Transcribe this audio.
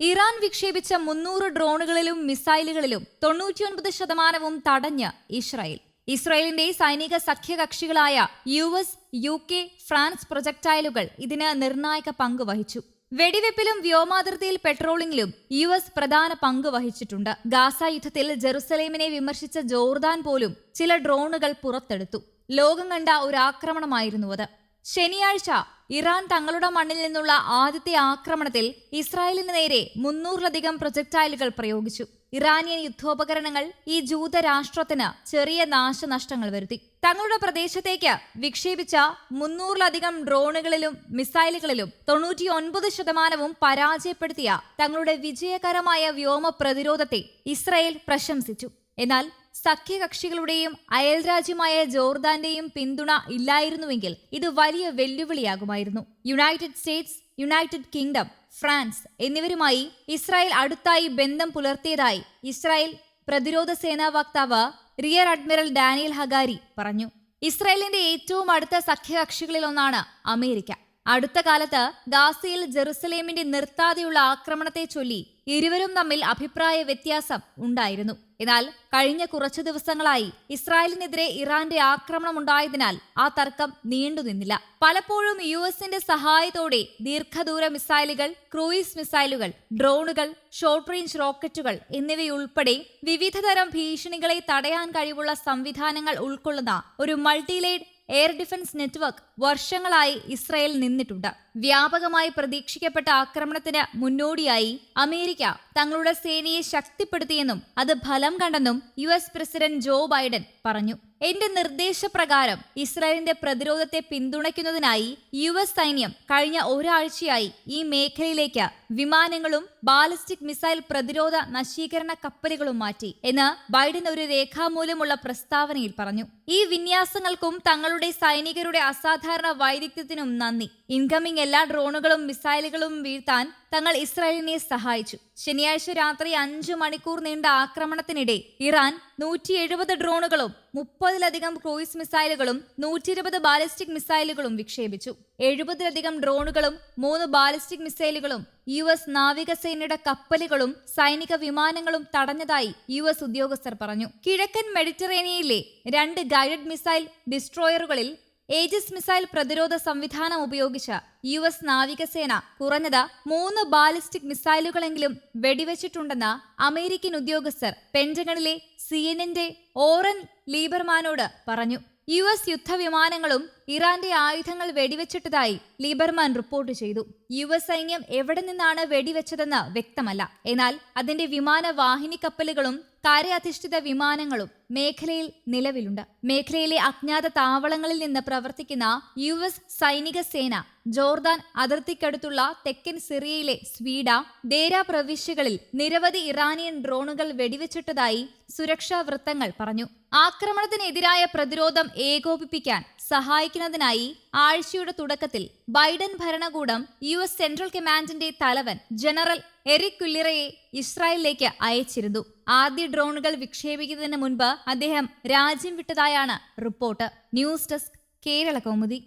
Iran വിക്ഷേപിച്ച മുന്നൂറ് ഡ്രോണുകളിലും മിസൈലുകളിലും തൊണ്ണൂറ്റിയൊൻപത് ശതമാനവും തടഞ്ഞ് ഇസ്രായേൽ. ഇസ്രായേലിന്റെ സൈനിക സഖ്യകക്ഷികളായ U S U K France പ്രൊജക്ടൈലുകൾ ഇതിന് നിർണായക പങ്ക് വഹിച്ചു. വെടിവെപ്പിലും വ്യോമാതിർത്തിയിൽ പെട്രോളിംഗിലും യു എസ് പ്രധാന പങ്ക് വഹിച്ചിട്ടുണ്ട്. ഗാസ യുദ്ധത്തിൽ ജെറുസലേമിനെ വിമർശിച്ച ജോർദാൻ പോലും ചില ഡ്രോണുകൾ പുറത്തെടുത്തു. ലോകം കണ്ട ഒരു ആക്രമണമായിരുന്നു അത്. ശനിയാഴ്ച ഇറാൻ തങ്ങളുടെ മണ്ണിൽ നിന്നുള്ള ആദ്യത്തെ ആക്രമണത്തിൽ ഇസ്രായേലിന് നേരെ മുന്നൂറിലധികം പ്രൊജക്ടൈലുകൾ പ്രയോഗിച്ചു. ഇറാനിയൻ യുദ്ധോപകരണങ്ങൾ ഈ ജൂതരാഷ്ട്രത്തിന് ചെറിയ നാശനഷ്ടങ്ങൾ വരുത്തി. തങ്ങളുടെ പ്രദേശത്തേക്ക് വിക്ഷേപിച്ച മുന്നൂറിലധികം ഡ്രോണുകളിലും മിസൈലുകളിലും തൊണ്ണൂറ്റിയൊൻപത് ശതമാനവും പരാജയപ്പെടുത്തിയ തങ്ങളുടെ വിജയകരമായ വ്യോമ പ്രതിരോധത്തെ ഇസ്രായേൽ പ്രശംസിച്ചു. എന്നാൽ സഖ്യകക്ഷികളുടെയും അയൽരാജ്യമായ ജോർദാന്റെയും പിന്തുണ ഇല്ലായിരുന്നുവെങ്കിൽ ഇത് വലിയ വെല്ലുവിളിയാകുമായിരുന്നു. United States United Kingdom France എന്നിവരുമായി ഇസ്രായേൽ അടുത്തായി ബന്ധം പുലർത്തിയതായി ഇസ്രായേൽ പ്രതിരോധ സേനാ വക്താവ് റിയർ അഡ്മിറൽ ഡാനിയൽ ഹഗാരി പറഞ്ഞു. ഇസ്രായേലിന്റെ ഏറ്റവും അടുത്ത സഖ്യകക്ഷികളിലൊന്നാണ് അമേരിക്ക. അടുത്ത കാലത്ത് ഗാസയിൽ ജെറുസലേമിന്റെ നിർത്താതെയുള്ള ആക്രമണത്തെ ചൊല്ലി ഇരുവരും തമ്മിൽ അഭിപ്രായ വ്യത്യാസം ഉണ്ടായിരുന്നു. എന്നാൽ കഴിഞ്ഞ കുറച്ചു ദിവസങ്ങളായി ഇസ്രായേലിനെതിരെ ഇറാന്റെ ആക്രമണം ഉണ്ടായതിനാൽ ആ തർക്കം നീണ്ടുനിന്നില്ല പലപ്പോഴും യു എസിന്റെ സഹായത്തോടെ ദീർഘദൂര മിസൈലുകൾ ക്രൂയിസ് മിസൈലുകൾ ഡ്രോണുകൾ ഷോർട്ട് റേഞ്ച് റോക്കറ്റുകൾ എന്നിവയുൾപ്പെടെ വിവിധതരം ഭീഷണികളെ തടയാൻ കഴിവുള്ള സംവിധാനങ്ങൾ ഉൾക്കൊള്ളുന്ന ഒരു മൾട്ടിലേഡ് എയർ ഡിഫൻസ് നെറ്റ്വർക്ക് വർഷങ്ങളായി ഇസ്രയേൽ നിന്നിട്ടുണ്ട്. വ്യാപകമായി പ്രതീക്ഷിക്കപ്പെട്ട ആക്രമണത്തിന് മുന്നോടിയായി അമേരിക്ക തങ്ങളുടെ സേനയെ ശക്തിപ്പെടുത്തിയെന്നും അത് ഫലം കണ്ടെന്നും U S president Joe Biden പറഞ്ഞു. എന്റെ നിർദ്ദേശപ്രകാരം ഇസ്രായേലിന്റെ പ്രതിരോധത്തെ പിന്തുണയ്ക്കുന്നതിനായി യു എസ് സൈന്യം കഴിഞ്ഞ ഒരാഴ്ചയായി ഈ മേഖലയിലേക്ക് വിമാനങ്ങളും ബാലിസ്റ്റിക് മിസൈൽ പ്രതിരോധ നശീകരണ കപ്പലുകളും മാറ്റി എന്ന് ബൈഡൻ ഒരു രേഖാമൂലമുള്ള പ്രസ്താവനയിൽ പറഞ്ഞു. ഈ വിന്യാസങ്ങൾക്കും തങ്ങളുടെ സൈനികരുടെ അസാധാരണ വൈദഗ്ധ്യത്തിനും നന്ദി. ഇൻകമിംഗ് എല്ലാ ഡ്രോണുകളും മിസൈലുകളും വീഴ്ത്താൻ തങ്ങൾ ഇസ്രായേലിനെ സഹായിച്ചു. ശനിയാഴ്ച രാത്രി അഞ്ചു മണിക്കൂർ നീണ്ട ആക്രമണത്തിനിടെ ഇറാൻ നൂറ്റി എഴുപത് ഡ്രോണുകളും മുപ്പതിലധികം ക്രൂയിസ് മിസൈലുകളും നൂറ്റി ഇരുപത് ബാലിസ്റ്റിക് മിസൈലുകളും വിക്ഷേപിച്ചു. എഴുപതിലധികം ഡ്രോണുകളും മൂന്ന് ബാലിസ്റ്റിക് മിസൈലുകളും യു എസ് നാവികസേനയുടെ കപ്പലുകളും സൈനിക വിമാനങ്ങളും തടഞ്ഞതായി യു എസ് ഉദ്യോഗസ്ഥർ പറഞ്ഞു. കിഴക്കൻ മെഡിറ്ററേനിയയിലെ രണ്ട് ഗൈഡഡ് മിസൈൽ ഡിസ്ട്രോയറുകളിൽ ഏജിസ് മിസൈൽ പ്രതിരോധ സംവിധാനം ഉപയോഗിച്ച് യു എസ് നാവികസേന കുറഞ്ഞത് മൂന്ന് ബാലിസ്റ്റിക് മിസൈലുകളെങ്കിലും വെടിവെച്ചിട്ടുണ്ടെന്ന് അമേരിക്കൻ ഉദ്യോഗസ്ഥർ പെന്റഗണിലെ സി എൻ ഓറൻ ലീബർമാനോട് പറഞ്ഞു. യു എസ് യുദ്ധവിമാനങ്ങളും ഇറാന്റെ ആയുധങ്ങൾ വെടിവെച്ചിട്ടതായി ലീബർമാൻ റിപ്പോർട്ട് ചെയ്തു. യു എസ് സൈന്യം എവിടെ നിന്നാണ് വെടിവെച്ചതെന്ന് വ്യക്തമല്ല. എന്നാൽ അതിന്റെ വിമാന വാഹിനി കപ്പലുകളും കരയധിഷ്ഠിത വിമാനങ്ങളും മേഖലയിൽ നിലവിലുണ്ട്. മേഖലയിലെ അജ്ഞാത താവളങ്ങളിൽ നിന്ന് പ്രവർത്തിക്കുന്ന യു എസ് സൈനിക സേന ജോർദാൻ അതിർത്തിക്കടുത്തുള്ള തെക്കൻ സിറിയയിലെ സ്വീഡ ദേര പ്രവിശ്യകളിൽ നിരവധി ഇറാനിയൻ ഡ്രോണുകൾ വെടിവെച്ചിട്ടതായി സുരക്ഷാ വൃത്തങ്ങൾ പറഞ്ഞു. ആക്രമണത്തിനെതിരായ പ്രതിരോധം ഏകോപിപ്പിക്കാൻ സഹായിക്കുന്നതിനായി ആഴ്ചയുടെ തുടക്കത്തിൽ ബൈഡൻ ഭരണകൂടം യു എസ് സെൻട്രൽ കമാൻഡിന്റെ തലവൻ ജനറൽ എറിക് കുല്ലിറയെ ഇസ്രായേലിലേക്ക് അയച്ചിരുന്നു. ആദ്യ ഡ്രോണുകൾ വിക്ഷേപിക്കുന്നതിന് മുൻപ് അദ്ദേഹം രാജ്യം വിട്ടതായാണ് report. News desk Kerala Kaumudi.